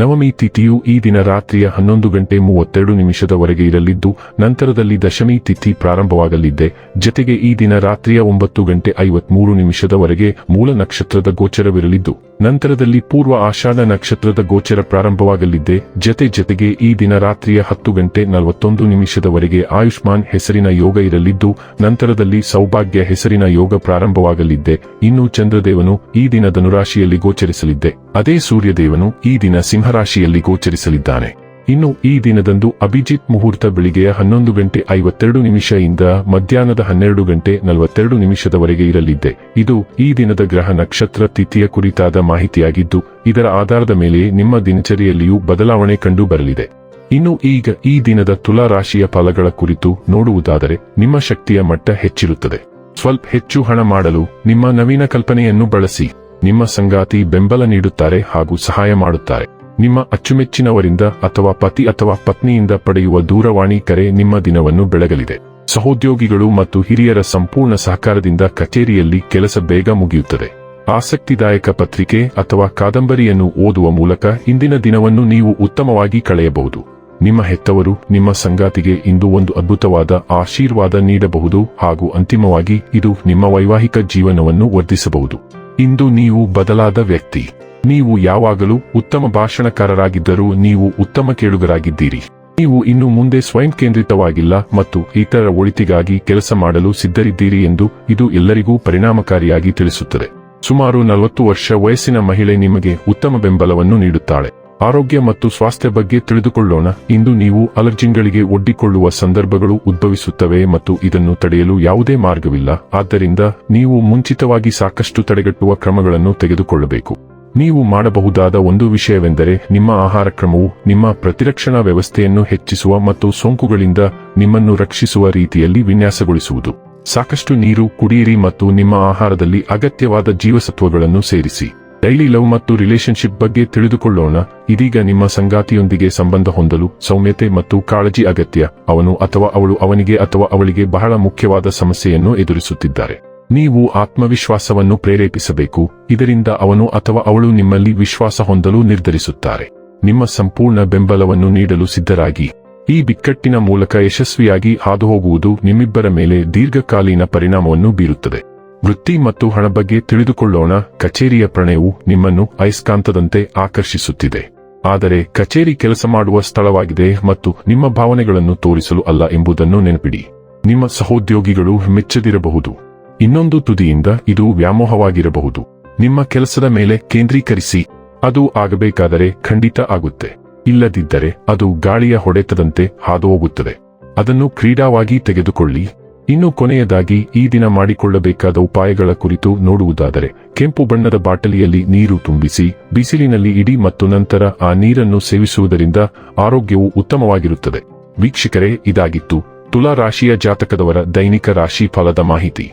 ನವಮಿ ತಿಥಿಯು ಈ ದಿನ ರಾತ್ರಿಯ ಹನ್ನೊಂದು ಗಂಟೆ ಮೂವತ್ತೆರಡು ನಿಮಿಷದವರೆಗೆ ಇರಲಿದ್ದು, ನಂತರದಲ್ಲಿ ದಶಮಿ ತಿಥಿ ಪ್ರಾರಂಭವಾಗಲಿದೆ. ಜತೆಗೆ ಈ ದಿನ ರಾತ್ರಿಯ ಒಂಬತ್ತು ಗಂಟೆ ಐವತ್ಮೂರು ನಿಮಿಷದವರೆಗೆ ಮೂಲ ನಕ್ಷತ್ರದ ಗೋಚರವಿರಲಿದ್ದು, ನಂತರದಲ್ಲಿ ಪೂರ್ವ ಆಷಾಢ ನಕ್ಷತ್ರದ ಗೋಚರ ಪ್ರಾರಂಭವಾಗಲಿದೆ. ಜತೆ ಜತೆಗೆ ಈ ದಿನ ರಾತ್ರಿಯ ಹತ್ತು ಗಂಟೆ ನಲವತ್ತೊಂದು ನಿಮಿಷದವರೆಗೆ ಆಯುಷ್ಮಾನ್ ಹೆಸರಿನ ಯೋಗ ಇರಲಿದ್ದು, ನಂತರದಲ್ಲಿ ಸೌಭಾಗ್ಯ ಹೆಸರಿನ ಯೋಗ ಪ್ರಾರಂಭವಾಗಲಿದ್ದೆ ಇನ್ನು ಚಂದ್ರದೇವನು ಈ ದಿನ ಧನುರಾಶಿಯಲ್ಲಿ ಗೋಚರಿಸಲಿದ್ದೆ ಅದೇ ಸೂರ್ಯದೇವನು ಈ ದಿನ ಸಿಂಹರಾಶಿಯಲ್ಲಿ ಗೋಚರಿಸಲಿದ್ದಾನೆ. ಇನ್ನು ಈ ದಿನದಂದು ಅಭಿಜಿತ್ ಮುಹೂರ್ತ ಬೆಳಿಗ್ಗೆಯ ಹನ್ನೊಂದು ಗಂಟೆ ಐವತ್ತೆರಡು ನಿಮಿಷದಿಂದ ಮಧ್ಯಾಹ್ನದ ಹನ್ನೆರಡು ಗಂಟೆ ನಲವತ್ತೆರಡು ನಿಮಿಷದವರೆಗೆ ಇರಲಿದೆ ಇದು ಈ ದಿನದ ಗ್ರಹ ನಕ್ಷತ್ರ ತಿಥಿಯ ಕುರಿತಾದ ಮಾಹಿತಿಯಾಗಿದ್ದು, ಇದರ ಆಧಾರದ ಮೇಲೆ ನಿಮ್ಮ ದಿನಚರಿಯಲ್ಲಿಯೂ ಬದಲಾವಣೆ ಕಂಡು ಬರಲಿದೆ. ಇನ್ನು ಈಗ ಈ ದಿನದ ತುಲಾ ರಾಶಿಯ ಫಲಗಳ ಕುರಿತು ನೋಡುವುದಾದರೆ, ನಿಮ್ಮ ಶಕ್ತಿಯ ಮಟ್ಟ ಹೆಚ್ಚಿರುತ್ತದೆ. ಸ್ವಲ್ಪ ಹೆಚ್ಚು ಹಣ ಮಾಡಲು ನಿಮ್ಮ ನವೀನ ಕಲ್ಪನೆಯನ್ನು ಬಳಸಿ, ನಿಮ್ಮ ಸಂಗಾತಿ ಬೆಂಬಲ ನೀಡುತ್ತಾರೆ ಹಾಗೂ ಸಹಾಯ ಮಾಡುತ್ತಾರೆ. ನಿಮ್ಮ ಅಚ್ಚುಮೆಚ್ಚಿನವರಿಂದ ಅಥವಾ ಪತಿ ಅಥವಾ ಪತ್ನಿಯಿಂದ ಪಡೆಯುವ ದೂರವಾಣಿ ಕರೆ ನಿಮ್ಮ ದಿನವನ್ನು ಬೆಳಗಲಿದೆ. ಸಹೋದ್ಯೋಗಿಗಳು ಮತ್ತು ಹಿರಿಯರ ಸಂಪೂರ್ಣ ಸಹಕಾರದಿಂದ ಕಚೇರಿಯಲ್ಲಿ ಕೆಲಸ ಬೇಗ ಮುಗಿಯುತ್ತದೆ. ಆಸಕ್ತಿದಾಯಕ ಪತ್ರಿಕೆ ಅಥವಾ ಕಾದಂಬರಿಯನ್ನು ಓದುವ ಮೂಲಕ ಇಂದಿನ ದಿನವನ್ನು ನೀವು ಉತ್ತಮವಾಗಿ ಕಳೆಯಬಹುದು. ನಿಮ್ಮ ಹೆತ್ತವರು ನಿಮ್ಮ ಸಂಗಾತಿಗೆ ಇಂದು ಒಂದು ಅದ್ಭುತವಾದ ಆಶೀರ್ವಾದ ನೀಡಬಹುದು ಹಾಗೂ ಅಂತಿಮವಾಗಿ ಇದು ನಿಮ್ಮ ವೈವಾಹಿಕ ಜೀವನವನ್ನು ವರ್ಧಿಸಬಹುದು. ಇಂದು ನೀವು ಬದಲಾದ ವ್ಯಕ್ತಿ. ನೀವು ಯಾವಾಗಲೂ ಉತ್ತಮ ಭಾಷಣಕಾರರಾಗಿದ್ದರೂ ನೀವು ಉತ್ತಮ ಕೇಳುಗರಾಗಿದ್ದೀರಿ. ನೀವು ಇನ್ನು ಮುಂದೆ ಸ್ವಯಂ ಕೇಂದ್ರಿತವಾಗಿಲ್ಲ ಮತ್ತು ಇತರ ಒಳಿತಿಗಾಗಿ ಕೆಲಸ ಮಾಡಲು ಸಿದ್ಧರಿದ್ದೀರಿ ಎಂದು ಇದು ಎಲ್ಲರಿಗೂ ಪರಿಣಾಮಕಾರಿಯಾಗಿ ತಿಳಿಸುತ್ತದೆ. ಸುಮಾರು ನಲವತ್ತು ವರ್ಷ ವಯಸ್ಸಿನ ಮಹಿಳೆ ನಿಮಗೆ ಉತ್ತಮ ಬೆಂಬಲವನ್ನು ನೀಡುತ್ತಾಳೆ. ಆರೋಗ್ಯ ಮತ್ತು ಸ್ವಾಸ್ಥ್ಯ ಬಗ್ಗೆ ತಿಳಿದುಕೊಳ್ಳೋಣ. ಇಂದು ನೀವು ಅಲರ್ಜಿಗಳಿಗೆ ಒಡ್ಡಿಕೊಳ್ಳುವ ಸಂದರ್ಭಗಳು ಉದ್ಭವಿಸುತ್ತವೆ ಮತ್ತು ಇದನ್ನು ತಡೆಯಲು ಯಾವುದೇ ಮಾರ್ಗವಿಲ್ಲ. ಆದ್ದರಿಂದ ನೀವು ಮುಂಚಿತವಾಗಿ ಸಾಕಷ್ಟು ತಡೆಗಟ್ಟುವ ಕ್ರಮಗಳನ್ನು ತೆಗೆದುಕೊಳ್ಳಬೇಕು. ನೀವು ಮಾಡಬಹುದಾದ ಒಂದು ವಿಷಯವೆಂದರೆ ನಿಮ್ಮ ಆಹಾರ ಕ್ರಮವು ನಿಮ್ಮ ಪ್ರತಿರಕ್ಷಣಾ ವ್ಯವಸ್ಥೆಯನ್ನು ಹೆಚ್ಚಿಸುವ ಮತ್ತು ಸೋಂಕುಗಳಿಂದ ನಿಮ್ಮನ್ನು ರಕ್ಷಿಸುವ ರೀತಿಯಲ್ಲಿ ವಿನ್ಯಾಸಗೊಳಿಸುವುದು. ಸಾಕಷ್ಟು ನೀರು, ಕುಡಿಯಿರಿ ಮತ್ತು ನಿಮ್ಮ ಆಹಾರದಲ್ಲಿ ಅಗತ್ಯವಾದ ಜೀವಸತ್ವಗಳನ್ನು ಸೇರಿಸಿ. ಡೈಲಿ ಲವ್ ಮತ್ತು ರಿಲೇಶನ್ಶಿಪ್ ಬಗ್ಗೆ ತಿಳಿದುಕೊಳ್ಳೋಣ. ಇದೀಗ ನಿಮ್ಮ ಸಂಗಾತಿಯೊಂದಿಗೆ ಸಂಬಂಧ ಹೊಂದಲು ಸೌಮ್ಯತೆ ಮತ್ತು ಕಾಳಜಿ ಅಗತ್ಯ. ಅವನು ಅಥವಾ ಅವಳು ಅವನಿಗೆ ಅಥವಾ ಅವಳಿಗೆ ಬಹಳ ಮುಖ್ಯವಾದ ಸಮಸ್ಯೆಯನ್ನು ಎದುರಿಸುತ್ತಿದ್ದಾರೆ. ನೀವು ಆತ್ಮವಿಶ್ವಾಸವನ್ನು ಪ್ರೇರೇಪಿಸಬೇಕು, ಇದರಿಂದ ಅವನು ಅಥವಾ ಅವಳು ನಿಮ್ಮಲ್ಲಿ ವಿಶ್ವಾಸ ಹೊಂದಲು ನಿರ್ಧರಿಸುತ್ತಾರೆ. ನಿಮ್ಮ ಸಂಪೂರ್ಣ ಬೆಂಬಲವನ್ನು ನೀಡಲು ಸಿದ್ಧರಾಗಿ. ಈ ಬಿಕ್ಕಟ್ಟಿನ ಮೂಲಕ ಯಶಸ್ವಿಯಾಗಿ ಹಾದುಹೋಗುವುದು ನಿಮ್ಮಿಬ್ಬರ ಮೇಲೆ ದೀರ್ಘಕಾಲೀನ ಪರಿಣಾಮವನ್ನು ಬೀರುತ್ತದೆ. ವೃತ್ತಿ ಮತ್ತು ಹಣ ಬಗ್ಗೆ ತಿಳಿದುಕೊಳ್ಳೋಣ, ಕಚೇರಿಯ ಪ್ರಣಯವು ನಿಮ್ಮನ್ನು ಅಯಸ್ಕಾಂತದಂತೆ ಆಕರ್ಷಿಸುತ್ತಿದೆ. ಆದರೆ ಕಚೇರಿ ಕೆಲಸ ಮಾಡುವ ಸ್ಥಳವಾಗಿದೆ ಮತ್ತು ನಿಮ್ಮ ಭಾವನೆಗಳನ್ನು ತೋರಿಸಲು ಅಲ್ಲ ಎಂಬುದನ್ನು ನೆನಪಿಡಿ. ನಿಮ್ಮ ಸಹೋದ್ಯೋಗಿಗಳು ಮೆಚ್ಚದಿರಬಹುದು. ಇನ್ನೊಂದು ತುದಿಯಿಂದ ಇದು ವ್ಯಾಮೋಹವಾಗಿರಬಹುದು. ನಿಮ್ಮ ಕೆಲಸದ ಮೇಲೆ ಕೇಂದ್ರೀಕರಿಸಿ. ಅದು ಆಗಬೇಕಾದರೆ ಖಂಡಿತ ಆಗುತ್ತೆ. ಇಲ್ಲದಿದ್ದರೆ ಅದು ಗಾಳಿಯ ಹೊಡೆತದಂತೆ ಹಾದು ಹೋಗುತ್ತದೆ ಅದನ್ನು ಕ್ರೀಡಾವಾಗಿ ತೆಗೆದುಕೊಳ್ಳಿ. ಇನ್ನು ಕೊನೆಯದಾಗಿ ಈ ದಿನ ಮಾಡಿಕೊಳ್ಳಬೇಕಾದ ಉಪಾಯಗಳ ಕುರಿತು ನೋಡುವುದಾದರೆ, ಕೆಂಪು ಬಣ್ಣದ ಬಾಟಲಿಯಲ್ಲಿ ನೀರು ತುಂಬಿಸಿ, ಬಿಸಿಲಿನಲ್ಲಿ ಇಡಿ ಮತ್ತು ನಂತರ ಆ ನೀರನ್ನು ಸೇವಿಸುವುದರಿಂದ ಆರೋಗ್ಯವು ಉತ್ತಮವಾಗಿರುತ್ತದೆ. ವೀಕ್ಷಕರೇ, ಇದಾಗಿತ್ತು ತುಲಾ ರಾಶಿಯ ಜಾತಕದವರ ದೈನಿಕ ರಾಶಿ ಫಲದ ಮಾಹಿತಿ.